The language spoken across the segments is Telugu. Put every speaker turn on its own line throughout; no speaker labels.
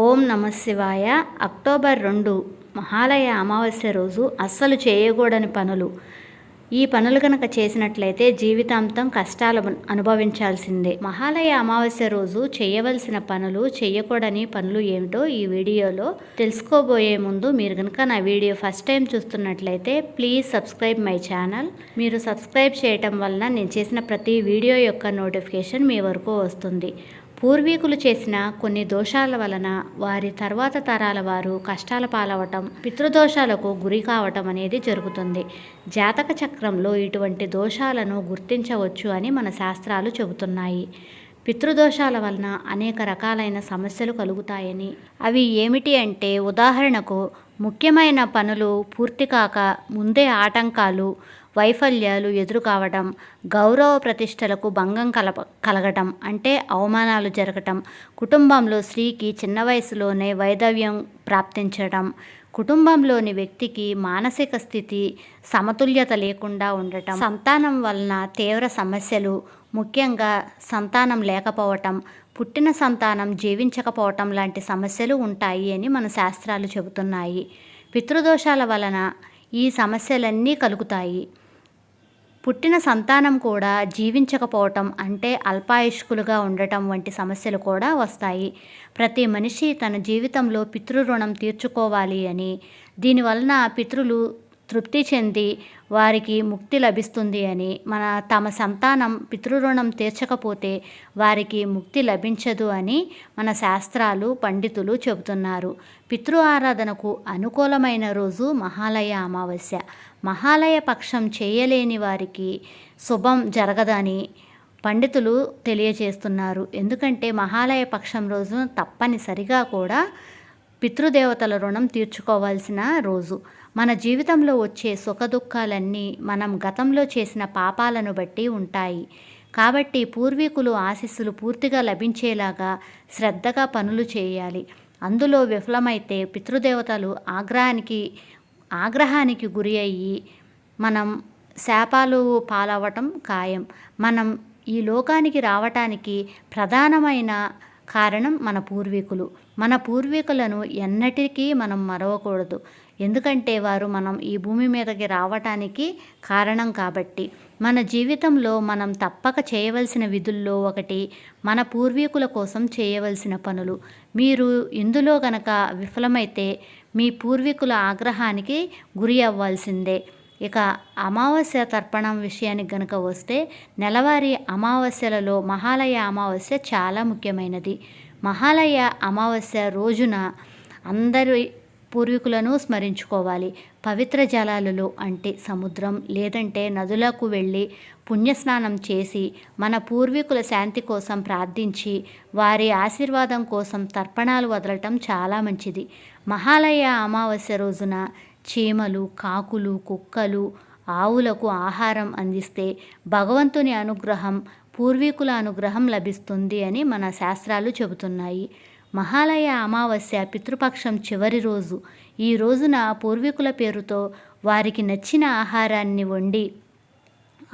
ఓం నమ శివాయ. అక్టోబర్ రెండు మహాలయ అమావాస్య రోజు అస్సలు చేయకూడని పనులు. ఈ పనులు కనుక చేసినట్లయితే జీవితాంతం కష్టాలు అనుభవించాల్సిందే. మహాలయ అమావాస్య రోజు చేయవలసిన పనులు చేయకూడని పనులు ఏమిటో ఈ వీడియోలో తెలుసుకోబోయే ముందు మీరు కనుక నా వీడియో ఫస్ట్ టైం చూస్తున్నట్లయితే ప్లీజ్ సబ్స్క్రైబ్ మై ఛానల్. మీరు సబ్స్క్రైబ్ చేయటం వలన నేను చేసిన ప్రతి వీడియో యొక్క నోటిఫికేషన్ మీ వరకు వస్తుంది. పూర్వీకులు చేసిన కొన్ని దోషాల వలన వారి తర్వాత తరాల వారు కష్టాల పాలవటం పితృదోషాలకు గురి కావటం అనేది జరుగుతుంది. జాతక చక్రంలో ఇటువంటి దోషాలను గుర్తించవచ్చు అని మన శాస్త్రాలు చెబుతున్నాయి. పితృదోషాల వలన అనేక రకాలైన సమస్యలు కలుగుతాయని. అవి ఏమిటి అంటే ఉదాహరణకు ముఖ్యమైన పనులు పూర్తి కాక ముందే ఆటంకాలు వైఫల్యాలు ఎదురుకావడం గౌరవ ప్రతిష్టలకు భంగం కలప కలగటం అంటే అవమానాలు జరగటం కుటుంబంలో స్త్రీకి చిన్న వయసులోనే వైదవ్యం ప్రాప్తించడం కుటుంబంలోని వ్యక్తికి మానసిక స్థితి సమతుల్యత లేకుండా ఉండటం. సంతానం వలన తీవ్ర సమస్యలు ముఖ్యంగా సంతానం లేకపోవటం పుట్టిన సంతానం జీవించకపోవటం లాంటి సమస్యలు ఉంటాయి అని మన శాస్త్రాలు చెబుతున్నాయి. పితృదోషాల వలన ఈ సమస్యలన్నీ కలుగుతాయి. పుట్టిన సంతానం కూడా జీవించకపోవటం అంటే అల్పాయుష్కులుగా ఉండటం వంటి సమస్యలు కూడా వస్తాయి. ప్రతి మనిషి తన జీవితంలో పితృరుణం తీర్చుకోవాలి అని దీనివలన పితృలు తృప్తి చెంది వారికి ముక్తి లభిస్తుంది అని మన తమ సంతానం పితృరుణం తీర్చకపోతే వారికి ముక్తి లభించదు అని మన శాస్త్రాలు పండితులు చెబుతున్నారు. పితృ ఆరాధనకు అనుకూలమైన రోజు మహాలయ అమావాస్య. మహాలయ పక్షం చేయలేని వారికి శుభం జరగదని పండితులు తెలియజేస్తున్నారు. ఎందుకంటే మహాలయ పక్షం రోజు తప్పనిసరిగా కూడా పితృదేవతల రుణం తీర్చుకోవాల్సిన రోజు. మన జీవితంలో వచ్చే సుఖదుఖాలన్నీ మనం గతంలో చేసిన పాపాలను బట్టి ఉంటాయి. కాబట్టి పూర్వీకులు ఆశీస్సులు పూర్తిగా లభించేలాగా శ్రద్ధగా పనులు చేయాలి. అందులో విఫలమైతే పితృదేవతలు ఆగ్రహానికి ఆగ్రహానికి గురి అయ్యి మనం శాపాలు పాలవటం ఖాయం. మనం ఈ లోకానికి రావటానికి ప్రధానమైన కారణం మన పూర్వీకులు. మన పూర్వీకులను ఎన్నటికీ మనం మరవకూడదు. ఎందుకంటే వారు మనం ఈ భూమి మీదకి రావటానికి కారణం కాబట్టి. మన జీవితంలో మనం తప్పక చేయవలసిన విధుల్లో ఒకటి మన పూర్వీకుల కోసం చేయవలసిన పనులు. మీరు ఇందులో గనక విఫలమైతే మీ పూర్వీకుల ఆగ్రహానికి గురి అవ్వాల్సిందే. ఇక అమావాస్య తర్పణం విషయానికి గనక వస్తే నెలవారీ అమావాస్యలలో మహాలయ అమావాస్య చాలా ముఖ్యమైనది. మహాలయ అమావాస్య రోజున అందరి పూర్వీకులను స్మరించుకోవాలి. పవిత్ర జలాలలో అంటే సముద్రం లేదంటే నదులకు వెళ్ళి పుణ్యస్నానం చేసి మన పూర్వీకుల శాంతి కోసం ప్రార్థించి వారి ఆశీర్వాదం కోసం తర్పణాలు వదలటం చాలా మంచిది. మహాలయ అమావాస్య రోజున చీమలు కాకులు కుక్కలు ఆవులకు ఆహారం అందిస్తే భగవంతుని అనుగ్రహం పూర్వీకుల అనుగ్రహం లభిస్తుంది అని మన శాస్త్రాలు చెబుతున్నాయి. మహాలయ అమావాస్య పితృపక్షం చివరి రోజు. ఈ రోజున పూర్వీకుల పేరుతో వారికి నచ్చిన ఆహారాన్ని వండి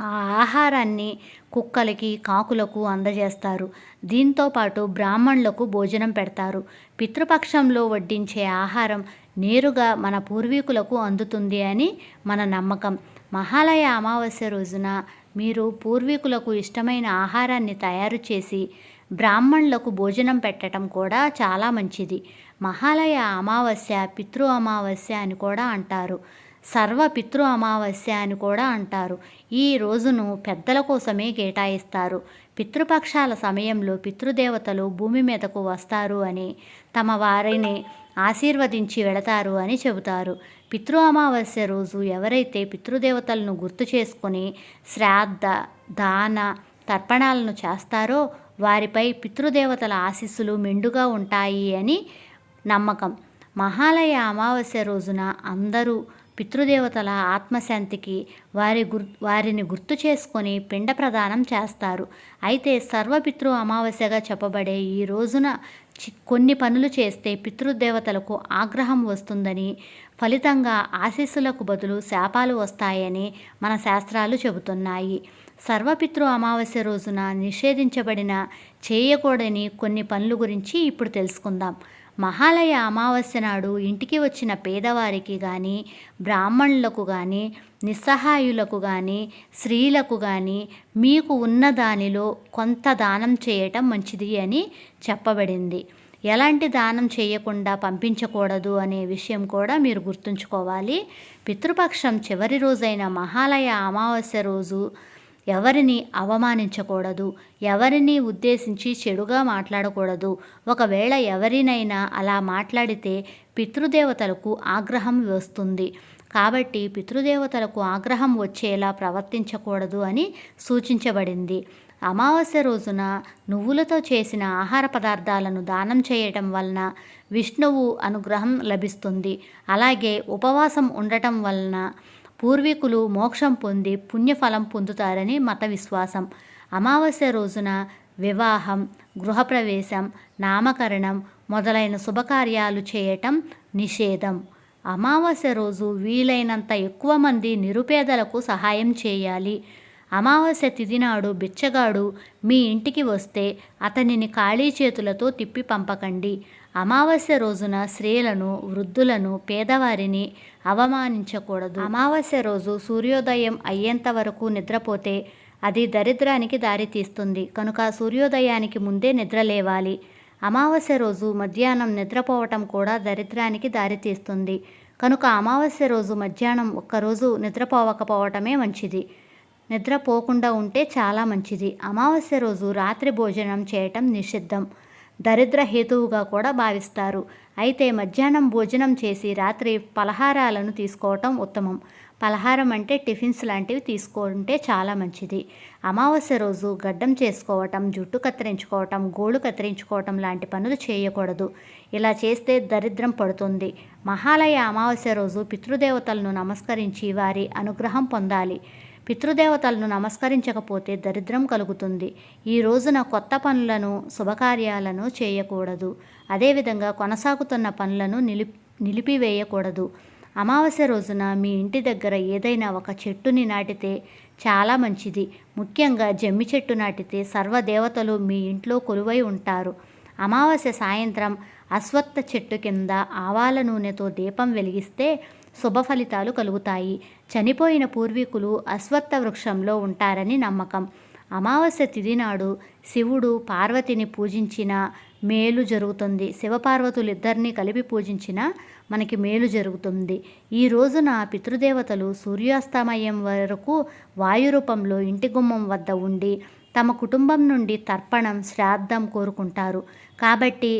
ఆ ఆహారాన్ని కుక్కలకి కాకులకు అందజేస్తారు. దీంతో పాటు బ్రాహ్మణులకు భోజనం పెడతారు. పితృపక్షంలో వడ్డించే ఆహారం నేరుగా మన పూర్వీకులకు అందుతుంది అని మన నమ్మకం. మహాలయ అమావాస్య రోజున మీరు పూర్వీకులకు ఇష్టమైన ఆహారాన్ని తయారు చేసి బ్రాహ్మణులకు భోజనం పెట్టడం కూడా చాలా మంచిది. మహాలయ అమావాస్య పితృ అమావాస్య అని కూడా అంటారు. సర్వ పితృ అమావాస్య అని కూడా అంటారు. ఈ రోజును పెద్దల కోసమే కేటాయిస్తారు. పితృపక్షాల సమయంలో పితృదేవతలు భూమి మీదకు వస్తారు అని తమ వారిని ఆశీర్వదించి వెళతారు అని చెబుతారు. పితృ అమావాస్య రోజు ఎవరైతే పితృదేవతలను గుర్తు చేసుకొని శ్రాద్ధ దాన తర్పణాలను చేస్తారో వారిపై పితృదేవతల ఆశీస్సులు మెండుగా ఉంటాయి అని నమ్మకం. మహాలయ అమావాస్య రోజున అందరూ పితృదేవతల ఆత్మశాంతికి వారి గుర్ వారిని గుర్తు చేసుకొని పిండ ప్రదానం చేస్తారు. అయితే సర్వపితృ అమావాస్యగా చెప్పబడే ఈ రోజున కొన్ని పనులు చేస్తే పితృదేవతలకు ఆగ్రహం వస్తుందని ఫలితంగా ఆశీస్సులకు బదులు శాపాలు వస్తాయని మన శాస్త్రాలు చెబుతున్నాయి. సర్వపితృ అమావాస్య రోజున నిషేధించబడిన చేయకూడని కొన్ని పనుల గురించి ఇప్పుడు తెలుసుకుందాం. మహాలయ అమావాస్య నాడు ఇంటికి వచ్చిన పేదవారికి కానీ బ్రాహ్మణులకు కానీ నిస్సహాయులకు కానీ స్త్రీలకు కానీ మీకు ఉన్న దానిలో కొంత దానం చేయటం మంచిది అని చెప్పబడింది. ఎలాంటి దానం చేయకుండా పంపించకూడదు అనే విషయం కూడా మీరు గుర్తుంచుకోవాలి. పితృపక్షం చివరి రోజైన మహాలయ అమావాస్య రోజు ఎవరిని అవమానించకూడదు ఎవరిని ఉద్దేశించి చెడుగా మాట్లాడకూడదు. ఒకవేళ ఎవరినైనా అలా మాట్లాడితే పితృదేవతలకు ఆగ్రహం వస్తుంది. కాబట్టి పితృదేవతలకు ఆగ్రహం వచ్చేలా ప్రవర్తించకూడదు అని సూచించబడింది. అమావాస్య రోజున నువ్వులతో చేసిన ఆహార పదార్థాలను దానం చేయటం వలన విష్ణువు అనుగ్రహం లభిస్తుంది. అలాగే ఉపవాసం ఉండటం వలన పూర్వీకులు మోక్షం పొంది పుణ్యఫలం పొందుతారని మత విశ్వాసం. అమావాస్య రోజున వివాహం గృహప్రవేశం నామకరణం మొదలైన శుభకార్యాలు చేయటం నిషేధం. అమావాస్య రోజు వీలైనంత ఎక్కువ మంది నిరుపేదలకు సహాయం చేయాలి. అమావాస్య తిథి నాడు బిచ్చగాడు మీ ఇంటికి వస్తే అతనిని ఖాళీ చేతులతో తిప్పి పంపకండి. అమావాస్య రోజున స్త్రీలను వృద్ధులను పేదవారిని అవమానించకూడదు. అమావాస్య రోజు సూర్యోదయం అయ్యేంత వరకు నిద్రపోతే అది దరిద్రానికి దారితీస్తుంది కనుక సూర్యోదయానికి ముందే నిద్ర లేవాలి. అమావాస్య రోజు మధ్యాహ్నం నిద్రపోవటం కూడా దరిద్రానికి దారితీస్తుంది కనుక అమావాస్య రోజు మధ్యాహ్నం ఒక్కరోజు నిద్రపోవకపోవటమే మంచిది. నిద్రపోకుండా ఉంటే చాలా మంచిది. అమావాస్య రోజు రాత్రి భోజనం చేయటం నిషిద్ధం. దరిద్ర హేతువుగా కూడా భావిస్తారు. అయితే మధ్యాహ్నం భోజనం చేసి రాత్రి పలహారాలను తీసుకోవటం ఉత్తమం. పలహారం అంటే టిఫిన్స్ లాంటివి తీసుకుంటే చాలా మంచిది. అమావాస్య రోజు గడ్డం చేసుకోవటం జుట్టు కత్తిరించుకోవటం గోళ్ళు కత్తిరించుకోవటం లాంటి పనులు చేయకూడదు. ఇలా చేస్తే దరిద్రం పడుతుంది. మహాలయ అమావాస్య రోజు పితృదేవతలను నమస్కరించి వారి అనుగ్రహం పొందాలి. పితృదేవతలను నమస్కరించకపోతే దరిద్రం కలుగుతుంది. ఈ రోజున కొత్త పనులను శుభకార్యాలను చేయకూడదు. అదేవిధంగా కొనసాగుతున్న పనులను నిలిపి నిలిపివేయకూడదు. అమావాస్య రోజున మీ ఇంటి దగ్గర ఏదైనా ఒక చెట్టుని నాటితే చాలా మంచిది. ముఖ్యంగా జమ్మి చెట్టు నాటితే సర్వదేవతలు మీ ఇంట్లో కొలువై ఉంటారు. అమావాస్య సాయంత్రం అశ్వత్థ చెట్టు కింద ఆవాల నూనెతో దీపం వెలిగిస్తే శుభ ఫలితాలు కలుగుతాయి. చనిపోయిన పూర్వీకులు అశ్వత్థ వృక్షంలో ఉంటారని నమ్మకం. అమావాస్య తిథి నాడు శివుడు పార్వతిని పూజించిన మేలు జరుగుతుంది. శివపార్వతులు ఇద్దరినీ కలిపి పూజించిన మనకి మేలు జరుగుతుంది. ఈ రోజున పితృదేవతలు సూర్యాస్తమయం వరకు వాయు రూపంలో ఇంటి గుమ్మం వద్ద ఉండి తమ కుటుంబం నుండి తర్పణం శ్రాద్ధం కోరుకుంటారు. కాబట్టి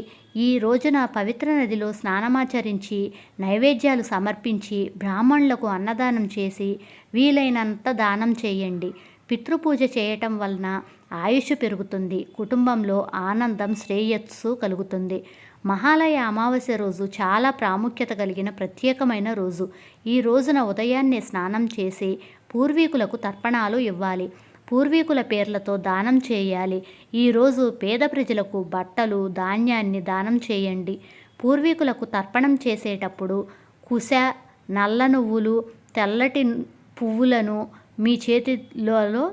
ఈ రోజున పవిత్ర నదిలో స్నానమాచరించి నైవేద్యాలు సమర్పించి బ్రాహ్మణులకు అన్నదానం చేసి వీలైనంత దానం చేయండి. పితృపూజ చేయటం వలన ఆయుష్ పెరుగుతుంది. కుటుంబంలో ఆనందం శ్రేయస్సు కలుగుతుంది. మహాలయ అమావాస్య రోజు చాలా ప్రాముఖ్యత కలిగిన ప్రత్యేకమైన రోజు. ఈ రోజున ఉదయాన్నే స్నానం చేసి పూర్వీకులకు తర్పణాలు ఇవ్వాలి. పూర్వీకుల పేర్లతో దానం చేయాలి. ఈరోజు పేద ప్రజలకు బట్టలు ధాన్యాన్ని దానం చేయండి. పూర్వీకులకు తర్పణం చేసేటప్పుడు కుశ నల్ల నువ్వులు తెల్లటి పువ్వులను మీ చేతిలో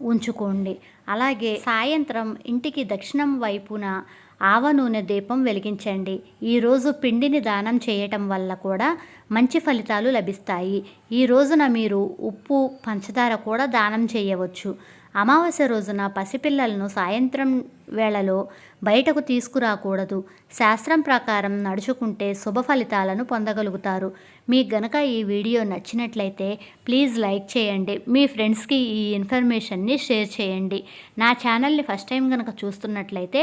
ఉంచుకోండి. అలాగే సాయంత్రం ఇంటికి దక్షిణం వైపున ఆవ నూనె దీపం వెలిగించండి. ఈరోజు పిండిని దానం చేయటం వల్ల కూడా మంచి ఫలితాలు లభిస్తాయి. ఈ రోజున మీరు ఉప్పు పంచదార కూడా దానం చేయవచ్చు. అమావాస్య రోజున పసిపిల్లలను సాయంత్రం వేళలో బయటకు తీసుకురాకూడదు. శాస్త్రం ప్రకారం నడుచుకుంటే శుభ ఫలితాలను పొందగలుగుతారు. మీకు గనక ఈ వీడియో నచ్చినట్లయితే ప్లీజ్ లైక్ చేయండి. మీ ఫ్రెండ్స్కి ఈ ఇన్ఫర్మేషన్ని షేర్ చేయండి. నా ఛానల్ని ఫస్ట్ టైం కనుక చూస్తున్నట్లయితే